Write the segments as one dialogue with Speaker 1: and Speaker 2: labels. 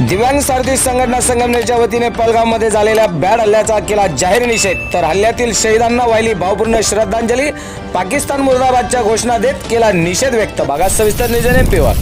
Speaker 1: दिव्यांग सारथी संघटना संगमनेरच्या वतीने पलगावमध्ये झालेल्या बॅड हल्ल्याचा केला जाहीर निषेध. तर हल्ल्यातील शहीदांना वाहिली भावपूर्ण श्रद्धांजली. पाकिस्तान मुर्दाबादच्या घोषणा देत केला निषेध व्यक्त. बघा सविस्तर नियोजन एमपीवर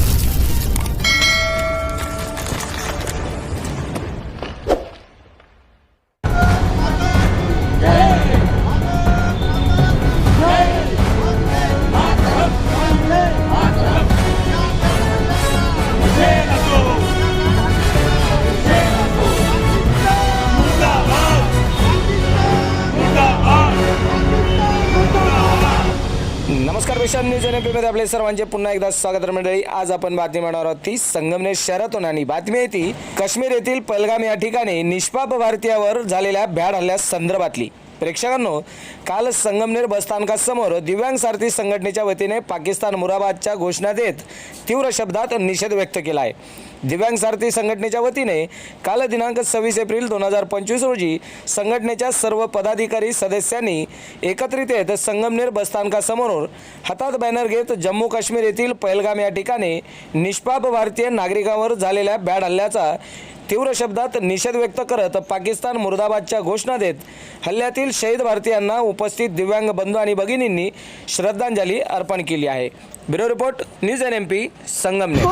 Speaker 1: नमस्कार विशाल न्यूज एनमध्ये आपले सर्वांचे पुन्हा एकदा स्वागत मंडळी. आज आपण बातमी म्हणणार आहोत ती संगमनेर शहरातून आणि बातमी आहे ती काश्मीर येथील पलगाम या ठिकाणी निष्पाप भारतीयावर झालेल्या भ्याड हल्ल्या संदर्भातली प्रेक्षकांनो काल संगमनेर बसस्थानकासमोर दिव्यांग सारथी संघटनेच्या वतीने पाकिस्तान मुराबादच्या घोषणा देत तीव्र शब्दात निषेध व्यक्त केला आहे. दिव्यांग सारथी संघटनेच्या वतीने काल दिनांक सव्वीस एप्रिल दोन हजार पंचवीस रोजी संघटनेच्या सर्व पदाधिकारी सदस्यांनी एकत्रित येत संगमनेर बसस्थानकासमोर हातात बॅनर घेत जम्मू काश्मीर येथील पहलगाम या ठिकाणी निष्पाप भारतीय नागरिकांवर झालेल्या बॅड हल्ल्याचा तीव्र शब्दात निषेध व्यक्त करत पाकिस्तान मुर्दाबादच्या घोषणा देत हल्ल्यातील शहीद भारतीयांना उपस्थित दिव्यांग बंधू आणि भगिनींनी श्रद्धांजली अर्पण केली आहे. Bureau report news N M P Sangamner.